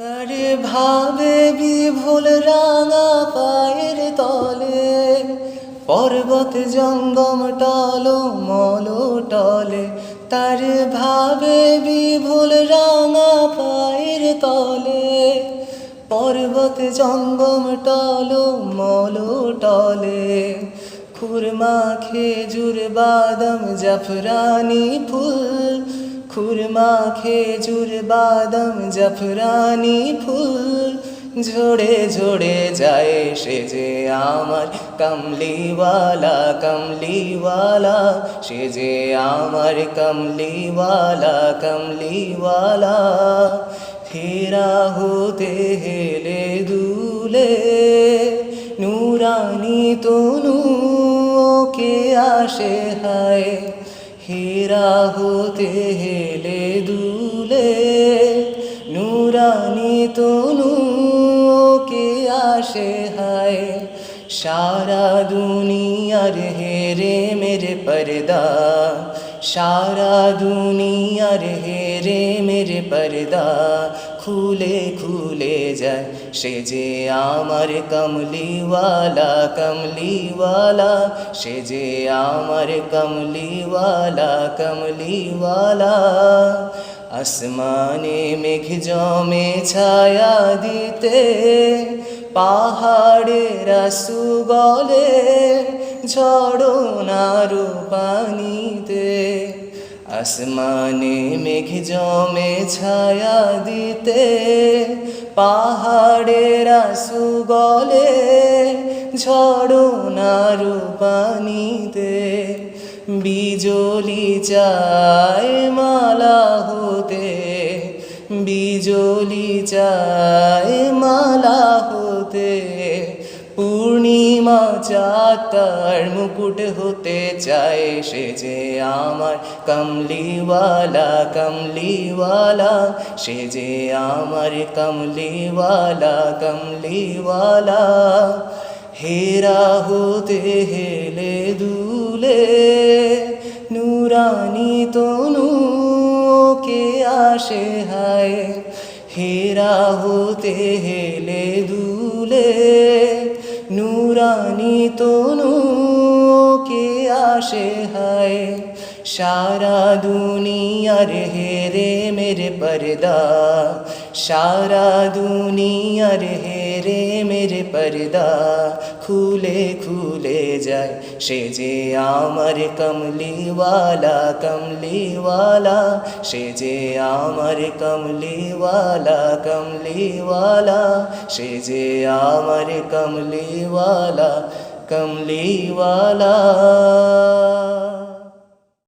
তারে ভাবে বিভুল রাঙা পায়ের তলে, পর্বত জঙ্গম টল, মল টলে। তার ভাবে বিভুল রাঙা পায়ের তলে, পর্বত জঙ্গম টল, মল টলে। খুরমা খেজুর, বাদাম, জাফরানি ফুল খুরমা, খেজুর, বাদাম, জাফরানি ফুল। ঝরে ঝরে যায় সে যে আমার কমলিওয়ালা কমলিওয়ালা। সে যে আমার কমলিওয়ালা কমলিওয়ালা। ফেরা হতে হেলে দুলে, নুরানি তনু কে আসে হায়। হীরা হতে হেলে দুলে, নুরানি তনু কে আসে হায়। সারা দুনিয়ার হেরে মেরে পর্দা, সারা দুনিয়ার হেরে মেরে পর্দা খুলে খুলে যায়। সে যে আমার কমলিওয়ালা কমলিওয়ালা। সে যে আমার কমলিওয়ালা কমলিওয়ালা। আসমানে মেঘ জমে ছায়া দিতে পাহাড়ের সুগলে ঝড়ো নারু পানিতে। আসমানে মেঘ জমে ছায়া দিতে, পাহাড়ের সুগলে ঝড়ো নারু পানিতে। বিজলি চায় মালা হতে, বিজলি চায় মালা হতে। পূর্ণিমা চাতার মুকুট হতে চায়, সে যে আমার কমলিওয়ালা কমলিওয়ালা। সে যে আমার কমলিওয়ালা কমলিওয়ালা। হেরা হতে হেলে দুলে নুরানি তনু, কে আসে হায়? হেরা হতে হেলে দুলে নুরানি তনু কে আসে হায়। সারা দুনিয়ার হেরে মেরে পর্দা সারা দুনিয়ার হেরে মেরে পর্দা খুলে খুলে যায়। সে যে আমার কমলিওয়ালা কমলিওয়ালা। সে যে আমার কমলিওয়ালা কমলিওয়ালা। সে যে আমার কমলিওয়ালা কমলিওয়ালা।